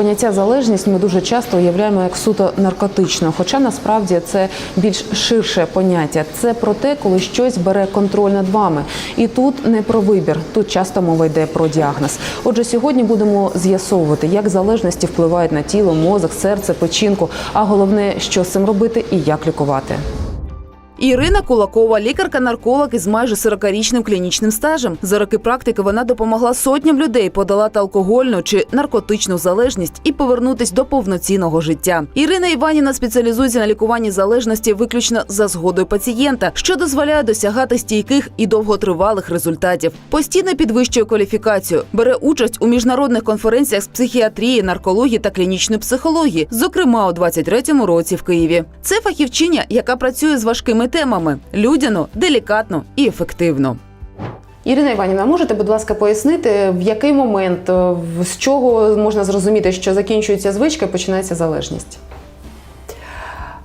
Поняття залежність ми дуже часто уявляємо як суто наркотично, хоча насправді це більш ширше поняття. Це про те, коли щось бере контроль над вами. І тут не про вибір, тут часто мова йде про діагноз. Отже, сьогодні будемо з'ясовувати, як залежності впливають на тіло, мозок, серце, печінку, а головне, що з цим робити і як лікувати. Ірина Кулакова, лікарка-нарколог із майже 40-річним клінічним стажем. За роки практики вона допомогла сотням людей подолати алкогольну чи наркотичну залежність і повернутись до повноцінного життя. Ірина Іванівна спеціалізується на лікуванні залежності виключно за згодою пацієнта, що дозволяє досягати стійких і довготривалих результатів. Постійно підвищує кваліфікацію, бере участь у міжнародних конференціях з психіатрії, наркології та клінічної психології, зокрема у 23-му році в Києві. Це фахівчиня, яка працює з важкими темами людяно, делікатно і ефективно. Ірина Іванівна, можете, будь ласка, пояснити, в який момент, е, з чого можна зрозуміти, що закінчується звичка і починається залежність?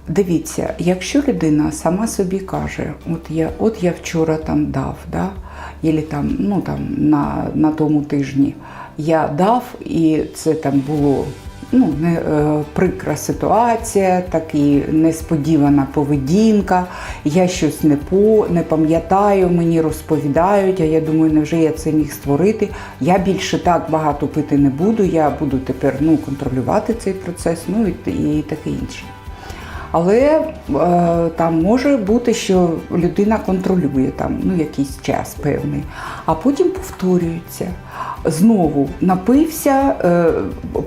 Дивіться, якщо людина сама собі каже, от я, от я вчора там дав, да, або там, ну, там, на, на тому тижні я дав, і це там було ну, не, е, прикра ситуація, так і несподівана поведінка, я щось не, по, не пам'ятаю, мені розповідають, а я думаю, невже я це міг створити. Я більше так багато пити не буду, я буду тепер ну, контролювати цей процес, ну і, і таке інше. Але е, там може бути, що людина контролює там ну, якийсь час певний, а потім повторюється. Знову напився, е,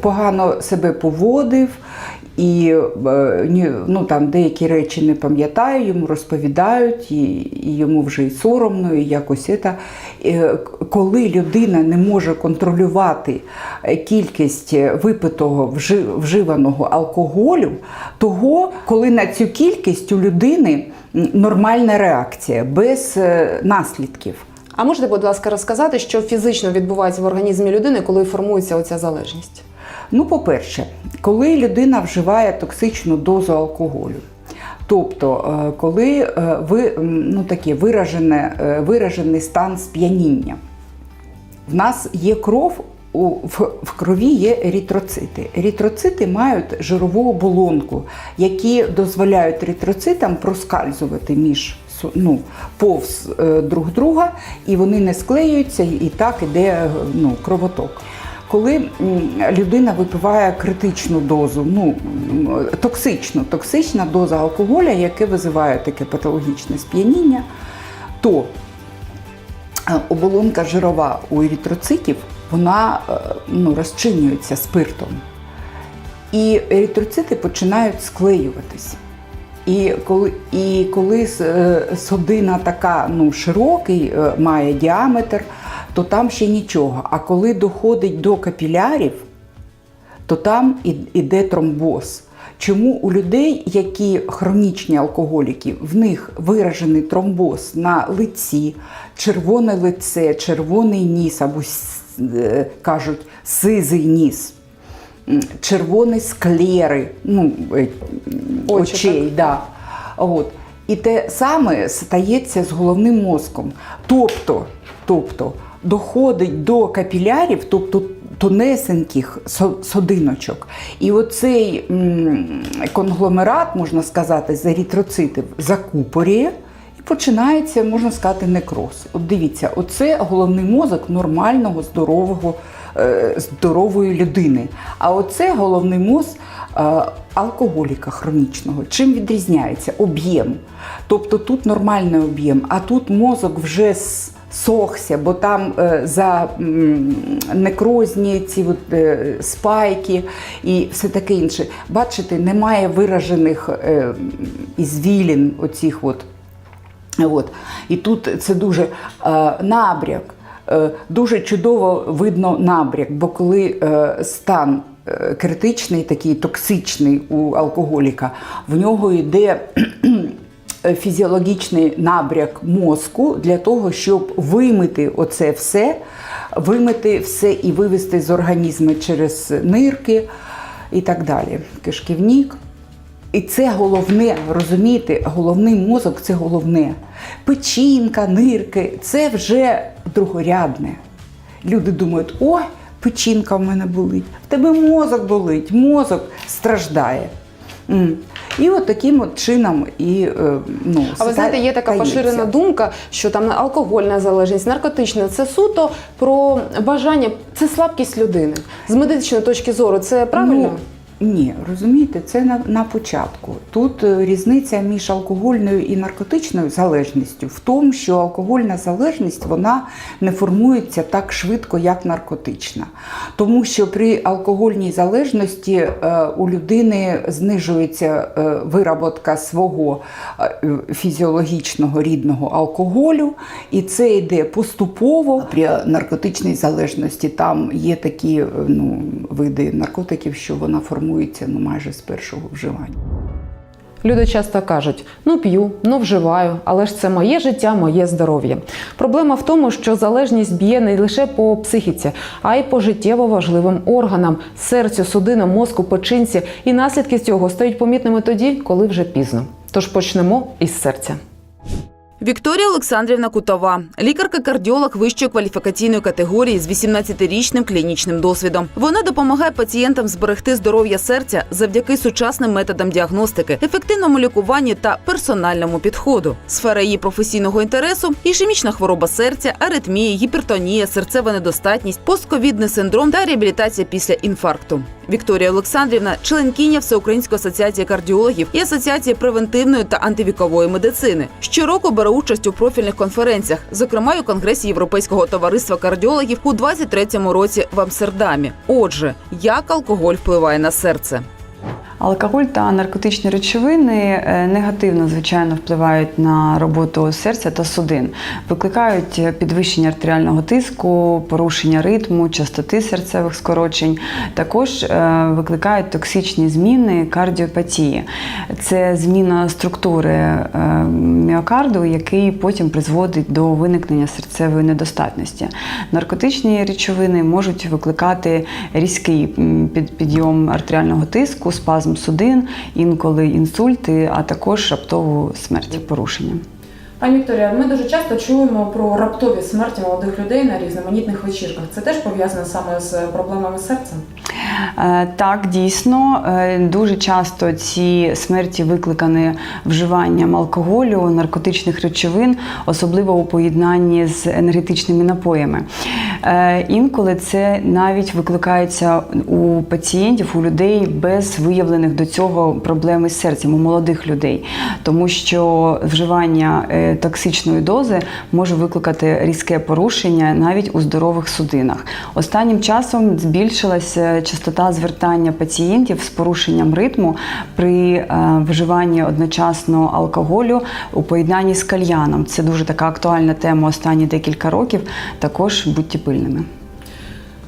погано себе поводив, і е, ну, там деякі речі не пам'ятає, йому розповідають, і, і йому вже і соромно, і якось це. Е, Коли людина не може контролювати кількість випитого вживаного алкоголю, того, коли на цю кількість у людини нормальна реакція без наслідків. А можете, будь ласка, розказати, що фізично відбувається в організмі людини, коли формується оця залежність? Ну, по-перше, коли людина вживає токсичну дозу алкоголю, тобто, е, коли е, ви, ну, таке виражене, е, виражений стан сп'яніння, в нас є кров. В, в крові є ерітроцити. Ерітроцити мають жирову оболонку, які дозволяють еритроцитам проскальзувати між ну, повз е, друг друга, і вони не склеюються, і так іде е, ну, кровоток. Коли людина випиває критичну дозу, ну токсичну, токсична доза алкоголя, яке визиває таке патологічне сп'яніння, то е, оболонка жирова у еритроцитів вона ну, розчинюється спиртом. І еритроцити починають склеюватись. І коли, і коли е, судина така ну, широкий е, має діаметр, то там ще нічого. А коли доходить до капілярів, то там іде тромбоз. Чому у людей, які хронічні алкоголіки, в них виражений тромбоз на лиці, червоне лице, червоний ніс або е, кажуть сизий ніс, червоні склери, ну, е, Очі, очей. Да. От. І те саме стається з головним мозком. Тобто, тобто доходить до капілярів, тобто тонесеньких со- судиночок. І оцей конгломерат, можна сказати, з еритроцитів закупорює. І починається, можна сказати, некроз. От дивіться, оце головний мозок нормального, здорового, здорової людини. А оце головний мозок е, алкоголіка хронічного. Чим відрізняється? Об'єм. Тобто тут нормальний об'єм, а тут мозок вже сохся, бо там е, за некрозні ці от, е, спайки і все таке інше. Бачите, немає виражених е, ізвілін оцих от. От. І тут це дуже е, набряк, е, дуже чудово видно набряк, бо коли е, стан е, критичний, такий токсичний у алкоголіка, в нього йде е, фізіологічний набряк мозку для того, щоб вимити оце все, вимити все і вивести з організму через нирки і так далі. Кишківник. І це головне, розумієте, головний мозок це головне. Печінка, нирки це вже другорядне. Люди думають, ой, печінка в мене болить, в тебе мозок болить, мозок страждає. І от таким от чином і е, ну, А ви знаєте, є така поширена думка, що там алкогольна залежність, наркотична це суто про бажання, це слабкість людини. З медичної точки зору, це правильно? Ну, ні, розумієте, це на, на початку. Тут е, різниця між алкогольною і наркотичною залежністю в тому, що алкогольна залежність вона не формується так швидко, як наркотична. Тому що при алкогольній залежності е, у людини знижується е, вироботка свого е, фізіологічного рідного алкоголю, і це йде поступово. При наркотичній залежності там є такі е, ну, види наркотиків, що вона формується ну, майже з першого вживання. Люди часто кажуть: ну п'ю, ну вживаю, але ж це моє життя, моє здоров'я. Проблема в тому, що залежність б'є не лише по психіці, а й по життєво важливим органам серцю, судинам, мозку, печінці. І наслідки цього стають помітними тоді, коли вже пізно. Тож почнемо із серця. Вікторія Олександрівна Кутова, лікарка-кардіолог вищої кваліфікаційної категорії з 18-річним клінічним досвідом. Вона допомагає пацієнтам зберегти здоров'я серця завдяки сучасним методам діагностики, ефективному лікуванні та персональному підходу. Сфера її професійного інтересу ішемічна хвороба серця, аритмії, гіпертонія, серцева недостатність, постковідний синдром та реабілітація після інфаркту. Вікторія Олександрівна членкиня Всеукраїнської асоціації кардіологів і асоціації превентивної та антивікової медицини. Щороку бере участь у профільних конференціях, зокрема у конгресі Європейського товариства кардіологів у 23-му році в Амстердамі. Отже, як алкоголь впливає на серце? Алкоголь та наркотичні речовини е, негативно, звичайно, впливають на роботу серця та судин, викликають підвищення артеріального тиску, порушення ритму, частоти серцевих скорочень. Також е, викликають токсичні зміни кардіопатії. Це зміна структури е, міокарду, який потім призводить до виникнення серцевої недостатності. Наркотичні речовини можуть викликати різкий підйом артеріального тиску, спазм судин, інколи інсульти, а також раптову смерть порушення. Пані Вікторія, ми дуже часто чуємо про раптові смерті молодих людей на різноманітних вечірках. Це теж пов'язано саме з проблемами серця? Е, Так, дійсно, е, дуже часто ці смерті викликані вживанням алкоголю, наркотичних речовин, особливо у поєднанні з енергетичними напоями. Е, Інколи це навіть викликається у пацієнтів, у людей без виявлених до цього проблеми з серцем, у молодих людей, тому що вживання токсичної дози може викликати різке порушення навіть у здорових судинах. Останнім часом збільшилася частота звертання пацієнтів з порушенням ритму при е, вживанні одночасно алкоголю у поєднанні з кальяном. Це дуже така актуальна тема останні декілька років. Також будьте пильними.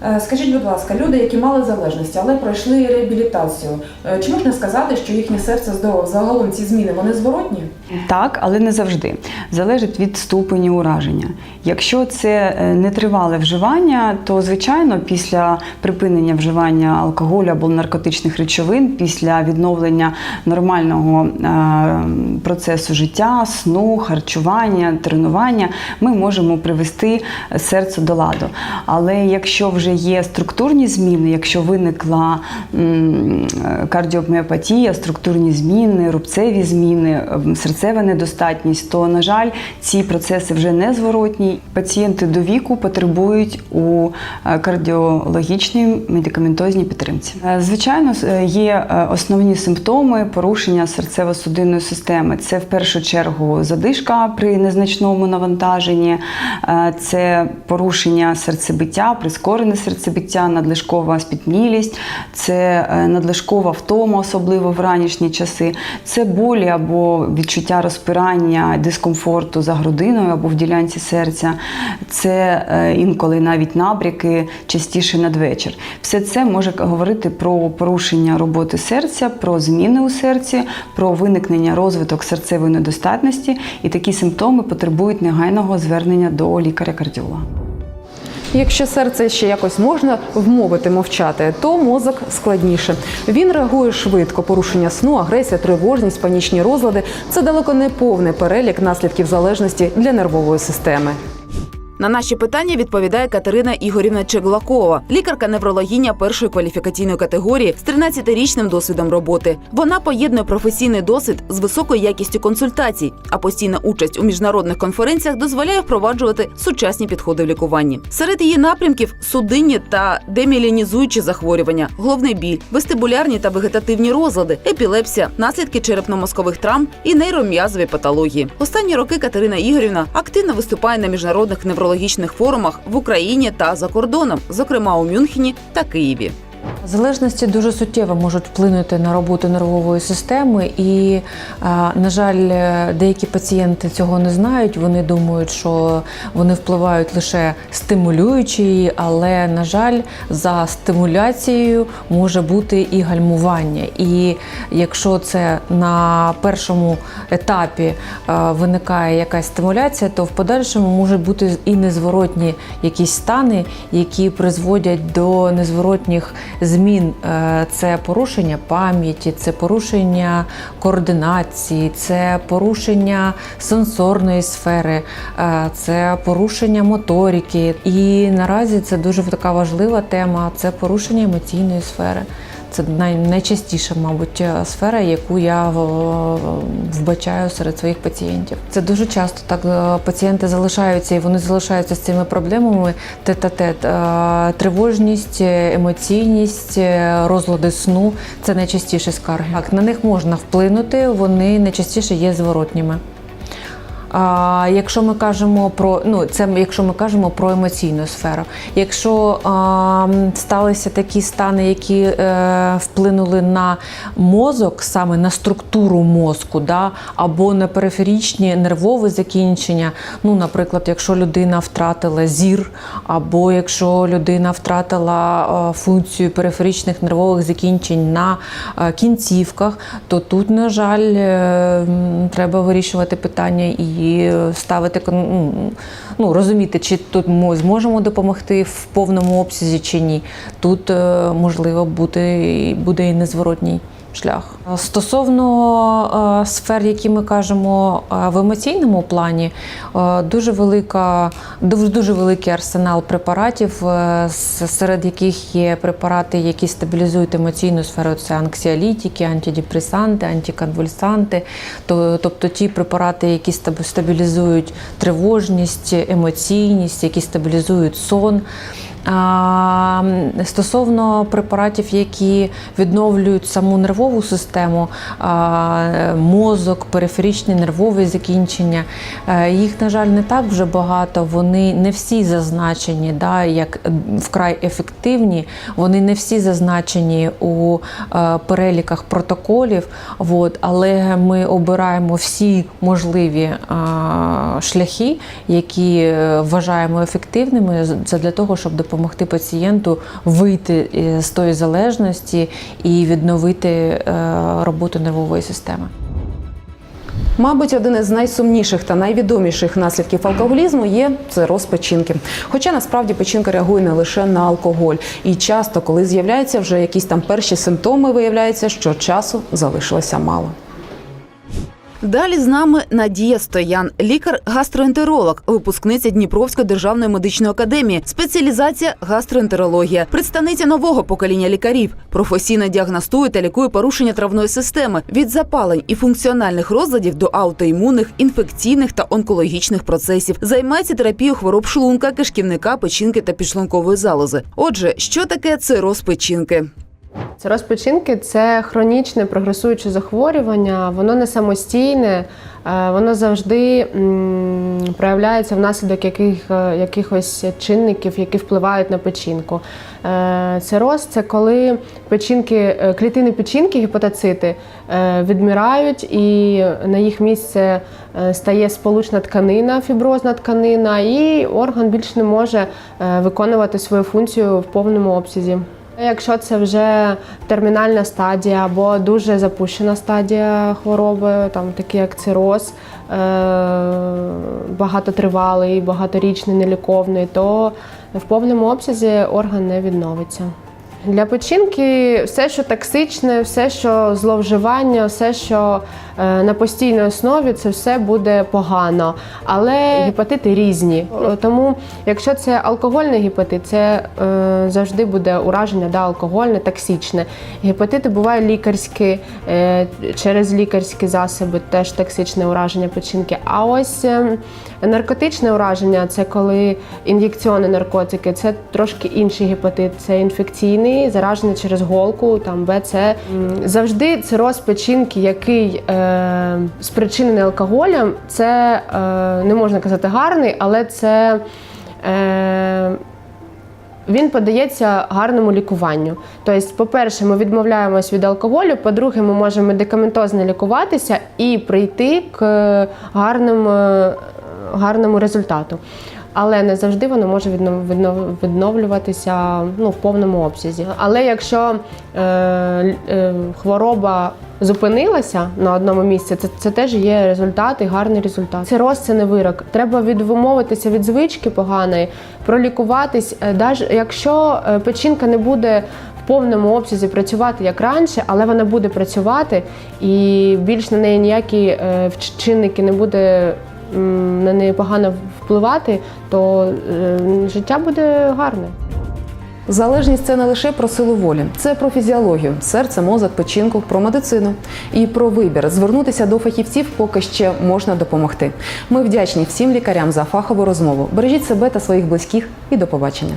Е, Скажіть, будь ласка, люди, які мали залежності, але пройшли реабілітацію, е, чи можна сказати, що їхнє серце здорове? Загалом ці зміни вони зворотні? Так, але не завжди. Залежить від ступені ураження. Якщо це е, нетривале вживання, то звичайно після припинення вживання алкоголю або наркотичних речовин, після відновлення нормального процесу життя, сну, харчування, тренування, ми можемо привести серце до ладу. Але якщо вже є структурні зміни, якщо виникла кардіоміопатія, структурні зміни, рубцеві зміни, серцева недостатність, то, на жаль, ці процеси вже не зворотні. Пацієнти до віку потребують у е, кардіологічній медикаментозній підтримці. Е, Звичайно, е, є основні симптоми порушення серцево-судинної системи. Це в першу чергу задишка при незначному навантаженні, це порушення серцебиття, прискорене серцебиття, надлишкова спітнілість, це е, надлишкова втома, особливо в ранішні часи, це болі або відчуття розпирання, дискомфорту за грудиною або в ділянці серця, це е, інколи навіть набряки, частіше надвечір. Все це може говорити про порушення роботи серця, про зміни у серці, про виникнення розвиток серцевої недостатності, і такі симптоми потребують негайного звернення до лікаря-кардіолога. Якщо серце ще якось можна вмовити мовчати, то мозок складніше. Він реагує швидко. Порушення сну, агресія, тривожність, панічні розлади це далеко не повний перелік наслідків залежності для нервової системи. На наші питання відповідає Катерина Ігорівна Чеглакова, лікарка неврологиня першої кваліфікаційної категорії з 13-річним досвідом роботи. Вона поєднує професійний досвід з високою якістю консультацій, а постійна участь у міжнародних конференціях дозволяє впроваджувати сучасні підходи в лікуванні. Серед її напрямків судинні та демілінізуючі захворювання, головний біль, вестибулярні та вегетативні розлади, епілепсія, наслідки черепно-мозкових травм і нейром'язові патології. Останні роки Катерина Ігорівна активно виступає на міжнародних неврологічних форумах в Україні та за кордоном, зокрема у Мюнхені та Києві. Залежності дуже суттєво можуть вплинути на роботу нервової системи, і, на жаль, е, деякі пацієнти цього не знають. Вони думають, що вони впливають лише стимулюючи але, на жаль, за стимуляцією може бути і гальмування. І якщо це на першому етапі е, виникає якась стимуляція, то в подальшому можуть бути і незворотні якісь стани, які призводять до незворотніх змін. Е, Це порушення пам'яті, це порушення координації, це порушення сенсорної сфери, е, це порушення моторики. І наразі це дуже така важлива тема. Це порушення емоційної сфери. Це най, найчастіша, мабуть, е, сфера, яку я е, вбачаю серед своїх пацієнтів. Це дуже часто так е, пацієнти залишаються і вони залишаються з цими проблемами тет-а-тет. Тривожність, емоційність, розлади сну це найчастіші скарги. Так, на них можна вплинути, вони найчастіше є зворотніми. А, якщо ми кажемо про ну це якщо ми кажемо про емоційну сферу, якщо а, сталися такі стани, які е, вплинули на мозок, саме на структуру мозку, да, або на периферічні нервові закінчення, ну, наприклад, якщо людина втратила зір, або якщо людина втратила функцію периферичних нервових закінчень на кінцівках, то тут, на жаль, е, треба вирішувати питання і ставити кон- ну, ну, розуміти, чи тут ми зможемо допомогти в повному обсязі чи ні. Тут е, можливо бути буде і незворотній. Шлях стосовно е, сфер, які ми кажемо е, в емоційному плані, е, дуже велика, дуже, великий арсенал препаратів, серед яких є препарати, які стабілізують емоційну сферу. Це анксіолітики, антидепресанти, антиконвульсанти, тобто ті препарати, які стабілізують тривожність, емоційність, які стабілізують сон. Стосовно препаратів, які відновлюють саму нервову систему, мозок, периферичні нервові закінчення, е, їх, на жаль, не так вже багато. Вони не всі зазначені, да, як вкрай ефективні. Вони не всі зазначені у е, переліках протоколів. От, але ми обираємо всі можливі е, шляхи, які вважаємо ефективними, з- для того, щоб допомогти пацієнту вийти е, з тої залежності і відновити е, роботу нервової системи. Мабуть, один із найсумніших та найвідоміших наслідків алкоголізму є цироз печінки. Хоча насправді печінка реагує не лише на алкоголь, і часто, коли з'являються вже якісь там перші симптоми, виявляється, що часу залишилося мало. Далі з нами Надія Стоян, лікар-гастроентеролог, випускниця Дніпровської державної медичної академії, спеціалізація гастроентерологія, представниця нового покоління лікарів. Професійно діагностує та лікує порушення травної системи від запалень і функціональних розладів до аутоімунних, інфекційних та онкологічних процесів. Займається терапією хвороб шлунка, кишківника, печінки та підшлункової залози. Отже, що таке цироз печінки? Цироз печінки це хронічне прогресуюче захворювання, воно не самостійне, е, воно завжди проявляється внаслідок яких, е, якихось чинників, які впливають на печінку. Е, Цироз це коли печінки, е, клітини печінки, гепатоцити, е, відмирають, і на їх місце стає сполучна тканина, фіброзна тканина, і орган більш не може виконувати свою функцію в повному обсязі. Якщо це вже термінальна стадія або дуже запущена стадія хвороби, там такі як цироз, е- багатотривалий, багаторічний, неліковний, то в повному обсязі орган не відновиться. Для печінки все, що токсичне, все, що зловживання, все, що е, на постійній основі, це все буде погано. Але гепатити різні. Тому, якщо це алкогольний гепатит, це е, завжди буде ураження да, алкогольне, токсичне. Гепатити бувають лікарські, е, через лікарські засоби теж токсичне ураження печінки. А ось е, наркотичне ураження це коли ін'єкційні наркотики, це трошки інший гепатит, це інфекційний, заражений через голку, там ВЦ. Завжди цироз печінки, який е, спричинений алкоголем, це е, не можна казати гарний, але це. Е, він подається гарному лікуванню. Тобто, по-перше, ми відмовляємось від алкоголю, по-друге, ми можемо медикаментозно лікуватися і прийти к гарному, гарному результату. Але не завжди воно може віднов- віднов- відновлюватися ну, в повному обсязі. Але якщо е, е, хвороба зупинилася на одному місці, це, це теж є результат і гарний результат. Цироз – це не вирок. Треба відмовитися від звички поганої, пролікуватись. Е, Даже якщо е, печінка не буде повному обсязі працювати як раніше, але вона буде працювати і більш на неї ніякі е, чинники не буде на неї погано впливати, то е, життя буде гарне. Залежність це не лише про силу волі, це про фізіологію, серце, мозок, печінку, про медицину і про вибір. Звернутися до фахівців поки ще можна допомогти. Ми вдячні всім лікарям за фахову розмову. Бережіть себе та своїх близьких і до побачення.